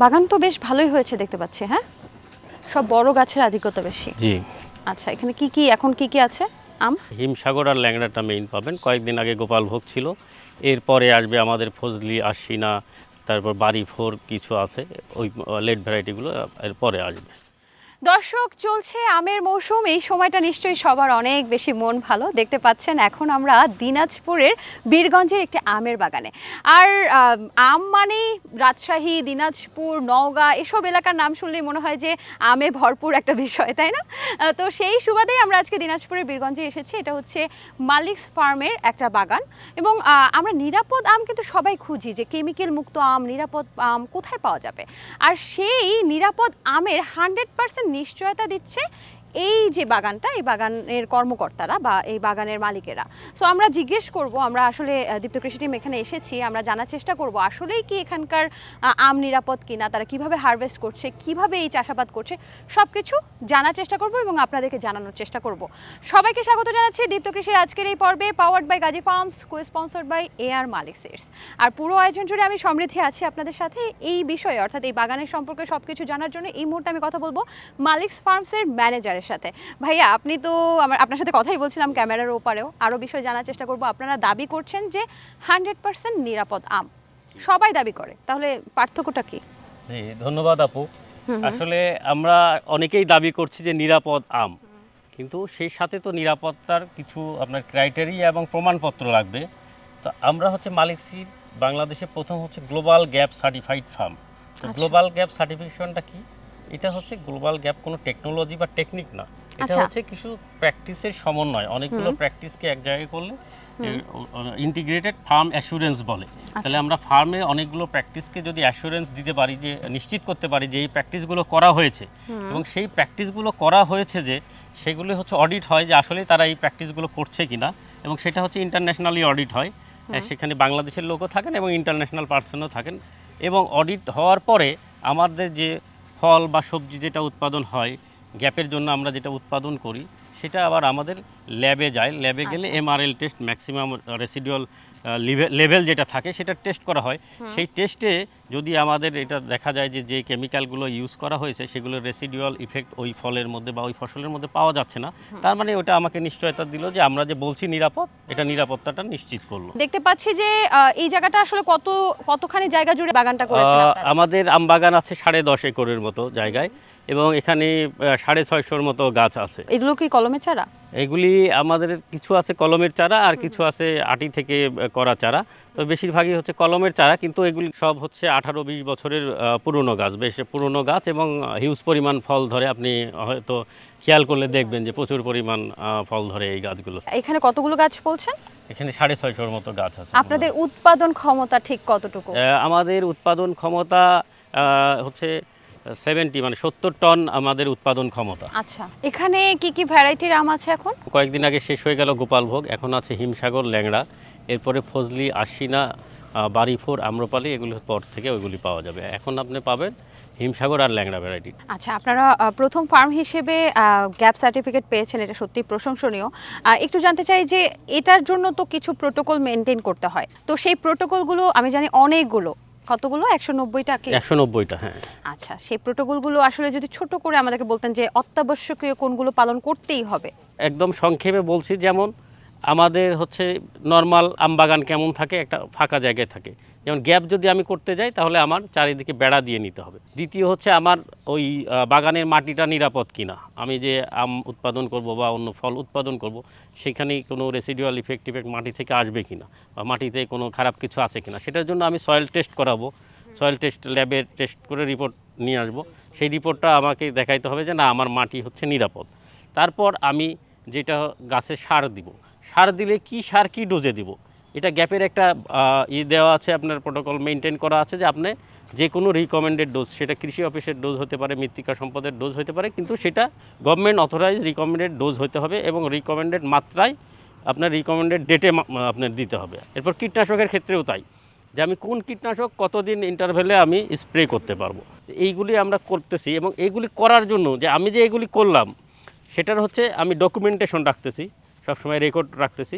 বাগান তো বেশ ভালোই হয়েছে দেখতে পাচ্ছি হ্যাঁ? সব বড় গাছের আধিক্যতা বেশি। জি। আচ্ছা এখানে কি কি এখন কি কি আছে? আম? হিমসাগর আর ল্যাংড়াটা মেইন পাবেন। কয়েকদিন আগে গোপাল ভোগ ছিল। এরপরে আসবে আমাদের ফজলি আশিনা তারপর বাড়ি ফোর কিছু আছে। ওই লেট ভ্যারাইটিগুলো এরপরে আসবে। দর্শক চলছে আমের মৌসুম। এই সময়টা নিশ্চয়ই সবার অনেক বেশি মন ভালো। দেখতে পাচ্ছেন এখন আমরা দিনাজপুরের বীরগঞ্জের একটি আমের বাগানে। আর আম, মানেই রাজশাহী দিনাজপুর নওগাঁ এসব এলাকার নাম শুনলেই মনে হয় যে আমে ভরপুর একটা বিষয় তাই না? তো সেই সুবাদেই আমরা আজকে দিনাজপুরের বীরগঞ্জে এসেছি। এটা হচ্ছে মালিকস ফার্মের একটা বাগান। এবং আমরা নিরাপদ আম কিন্তু সবাই খুঁজি যে কেমিক্যাল মুক্ত আম নিরাপদ আম কোথায় পাওয়া যাবে। আর সেই নিরাপদ আমের হান্ড্রেড পার্সেন্ট নিশ্চয়তা দিচ্ছে এই যে বাগানটা, এই বাগানের কর্মকর্তারা বা এই বাগানের মালিকেরা। সো আমরা জিজ্ঞেস করব, আমরা আসলে দীপ্ত কৃষি টিম এখানে এসেছি, আমরা জানার চেষ্টা করব, আসলেই কি এখানকার আম নিরাপদ কিনা, তারা কীভাবে হারভেস্ট করছে, কীভাবে এই চাষাবাদ করছে সব কিছু জানার চেষ্টা করব এবং আপনাদেরকে জানানোর চেষ্টা করব। সবাইকে স্বাগত জানাচ্ছি দীপ্ত কৃষির আজকের এই পর্বে powered by Gazi farms co sponsored by A R Malik আর পুরো আয়োজন জুড়ে আমি সমৃদ্ধি আছি আপনাদের সাথে এই বিষয়ে, অর্থাৎ এই বাগানের সম্পর্কে সব কিছু জানার জন্য এই মুহূর্তে আমি কথা বলব মালিকস ফার্মসের ম্যানেজারের সাথে। ভাইয়া আপনি তো আমার আপনার সাথে কথাই বলছিলাম ক্যামেরার ওপারেও। আরও বিষয় জানার চেষ্টা করব। আপনারা দাবি করছেন যে হান্ড্রেড পার্সেন্ট নিরাপদ আম। সবাই দাবি করে। তাহলে পার্থক্যটা কি? জি ধন্যবাদ আপু। আসলে আমরা অনেকেই দাবি করছি যে নিরাপদ আম। কিন্তু সেই সাথে তো নিরাপত্তার কিছু আপনার ক্রাইটেরিয়া এবং প্রমাণপত্র লাগবে। তো আমরা হচ্ছে মালিক সিড বাংলাদেশে প্রথম হচ্ছে গ্লোবাল গ্যাপ সার্টিফাইড ফার্ম তো। গ্লোবাল গ্যাপ সার্টিফিকেশনটা কি? এটা হচ্ছে গ্লোবাল গ্যাপ কোনো টেকনোলজি বা টেকনিক না। এটা আচ্ছা। হচ্ছে কিছু প্র্যাকটিসের সমন্বয়। অনেকগুলো প্র্যাকটিসকে এক জায়গায় করলে ইন্টিগ্রেটেড ফার্ম অ্যাসুরেন্স বলে। তাহলে আমরা ফার্মে অনেকগুলো প্র্যাকটিসকে যদি অ্যাসুরেন্স দিতে পারি যে নিশ্চিত করতে পারি যে এই প্র্যাকটিসগুলো করা হয়েছে এবং সেই প্র্যাকটিসগুলো করা হয়েছে যে সেগুলো হচ্ছে অডিট হয় যে আসলে তারা এই প্র্যাকটিসগুলো করছে কিনা এবং সেটা হচ্ছে ইন্টারন্যাশনালি অডিট হয়। সেখানে বাংলাদেশের লোকও থাকেন এবং ইন্টারন্যাশনাল পার্সনও থাকেন এবং অডিট হওয়ার পরে আমাদের যে ফল বা সবজি যেটা উৎপাদন হয় গ্যাপের জন্য আমরা যেটা উৎপাদন করি সেটা আবার আমাদের ল্যাবে যায়। ল্যাবে গেলে MRL test maximum residual level যেটা থাকে সেটা টেস্ট করা হয়। সেই টেস্টে যদি আমাদের এটা দেখা যায় যে যে কেমিক্যালগুলো ইউজ করা হয়েছে সেগুলো রেসিডুয়াল ইফেক্ট ওই ফলের মধ্যে বা ওই ফসলের মধ্যে পাওয়া যাচ্ছে না। তার মানে ওটা আমাকে নিশ্চয়তা দিল যে আমরা যে বলছি নিরাপদ এটা নিরাপত্তাটা নিশ্চিত করল। দেখতে পাচ্ছি যে এই জায়গাটা আসলে কত কতখানি জায়গা জুড়ে বাগানটা করেছেন আমাদের আম বাগান আছে সাড়ে দশ একরের মতো জায়গায়। এবং এখানে সাড়ে ছয়শোর মতো গাছ আছে। এগুলো কি কলমে চারা? এগুলি আমাদের কিছু আছে কলমের চারা আর কিছু আছে আটি থেকে করা চারা। তো বেশিরভাগই হচ্ছে কলমের চারা কিন্তু এগুলি সব হচ্ছে আঠারো বিশ বছরের পুরনো গাছ বেশ পুরনো গাছ এবং হিউজ পরিমাণ ফল ধরে আপনি হয়তো খেয়াল করলে দেখবেন যে প্রচুর পরিমাণ ফল ধরে এই গাছগুলো। এখানে কতগুলো গাছ বলছেন? এখানে সাড়ে ছয়শোর মতো গাছ আছে। আপনাদের উৎপাদন ক্ষমতা ঠিক কতটুকু? আমাদের উৎপাদন ক্ষমতা হচ্ছে সেভেন্টি মানে সত্তর টন আমাদের উৎপাদন ক্ষমতা। আচ্ছা এখানে কি কি ভ্যারাইটির আম আছে এখন? কয়েকদিন আগে শেষ হয়ে গেল গোপালভোগ এখন আছে হিমসাগর ল্যাংড়া এরপরে ফজলি আশিনা বাড়িফোর আম্রপালি এগুলি পর থেকে ওইগুলি পাওয়া যাবে। এখন আপনি পাবেন হিমসাগর আর ল্যাংড়া ভ্যারাইটি আচ্ছা আপনারা প্রথম ফার্ম হিসেবে গ্যাপ সার্টিফিকেট পেয়েছেন এটা সত্যি প্রশংসনীয়। একটু জানতে চাই যে এটার জন্য তো কিছু প্রোটোকল মেনটেন করতে হয়। তো সেই প্রোটোকলগুলো আমি জানি অনেকগুলো কতগুলো? একশো নব্বইটা একশো নব্বইটা হ্যাঁ। আচ্ছা সেই প্রোটোকলগুলো আসলে যদি ছোট করে আমাদেরকে বলতেন যে অত্যাবশ্যকীয় কোনগুলো পালন করতেই হবে। একদম সংক্ষেপে বলছি যেমন আমাদের হচ্ছে নর্মাল আমবাগান কেমন থাকে, একটা ফাঁকা জায়গায় থাকে। যেমন গ্যাপ যদি আমি করতে যাই, তাহলে আমার চারিদিকে বেড়া দিয়ে নিতে হবে। দ্বিতীয় হচ্ছে আমার ওই বাগানের মাটিটা নিরাপদ কিনা। আমি যে আম উৎপাদন করব বা অন্য ফল উৎপাদন করব সেখানে কোনো রেসিডুয়াল ইফেক্ট ইফেক্ট মাটি থেকে আসবে কিনা? বা মাটিতে কোনো খারাপ কিছু আছে কিনা? সেটার জন্য আমি সয়েল টেস্ট করাবো। সয়েল টেস্ট ল্যাবে টেস্ট করে রিপোর্ট নিয়ে আসব। সেই রিপোর্টটা আমাকে দেখাইতে হবে যে, না, আমার মাটি হচ্ছে নিরাপদ। তারপর আমি যেটা গাছে সার দিব সার দিলে কি সার, কি ডোজে দিব? এটা গ্যাপের একটা ই দেওয়া আছে, আপনার প্রোটোকল মেনটেন করা আছে যে আপনি যে কোনো রিকমেন্ডেড ডোজ সেটা কৃষি অফিসের ডোজ হতে পারে, মৃত্তিকা সম্পদের ডোজ হতে পারে, কিন্তু সেটা গভর্নমেন্ট অথরাইজ রিকমেন্ডেড ডোজ হতে হবে এবং রিকমেন্ডেড মাত্রায় আপনার রিকমেন্ডেড ডেটে আপনার দিতে হবে। এরপর কীটনাশকের ক্ষেত্রেও তাই, যে আমি কোন কীটনাশক কতদিন ইন্টারভেলে আমি স্প্রে করতে পারব। এইগুলি আমরা করতেছি এবং এইগুলি করার জন্য যে আমি যে এগুলি করলাম, সেটার হচ্ছে আমি ডকুমেন্টেশন রাখতেছি। সবসময় রেকর্ড রাখতেছি।